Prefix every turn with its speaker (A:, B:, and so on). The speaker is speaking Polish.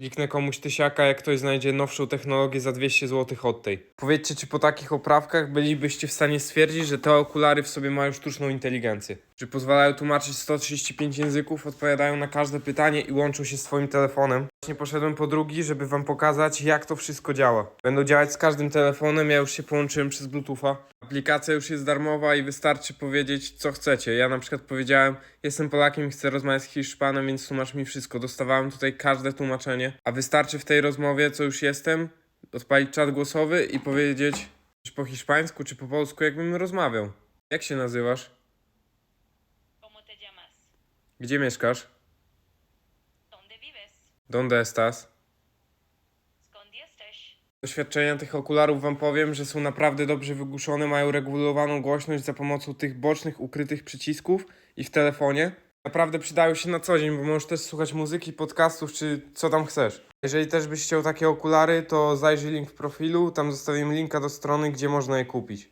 A: Kliknę komuś tysiaka, jak ktoś znajdzie nowszą technologię za 200 zł od tej. Powiedzcie, czy po takich oprawkach bylibyście w stanie stwierdzić, że te okulary w sobie mają sztuczną inteligencję? Czy pozwalają tłumaczyć 135 języków, odpowiadają na każde pytanie i łączą się z swoim telefonem? Właśnie poszedłem po drugi, żeby wam pokazać, jak to wszystko działa. Będą działać z każdym telefonem, ja już się połączyłem przez Bluetootha. Aplikacja już jest darmowa i wystarczy powiedzieć, co chcecie. Ja na przykład powiedziałem, jestem Polakiem i chcę rozmawiać z Hiszpanem, więc tłumacz mi wszystko. Dostawałem tutaj każde tłumaczenie, a wystarczy w tej rozmowie, co już jestem, odpalić czat głosowy i powiedzieć, czy po hiszpańsku, czy po polsku, jakbym rozmawiał. Jak się nazywasz? Gdzie mieszkasz? Donde estás?
B: ¿Skąd jesteś?
A: Doświadczenia tych okularów wam powiem, że są naprawdę dobrze wygłuszone, mają regulowaną głośność za pomocą tych bocznych, ukrytych przycisków i w telefonie. Naprawdę przydają się na co dzień, bo możesz też słuchać muzyki, podcastów czy co tam chcesz. Jeżeli też byś chciał takie okulary, to zajrzyj link w profilu, tam zostawiłem linka do strony, gdzie można je kupić.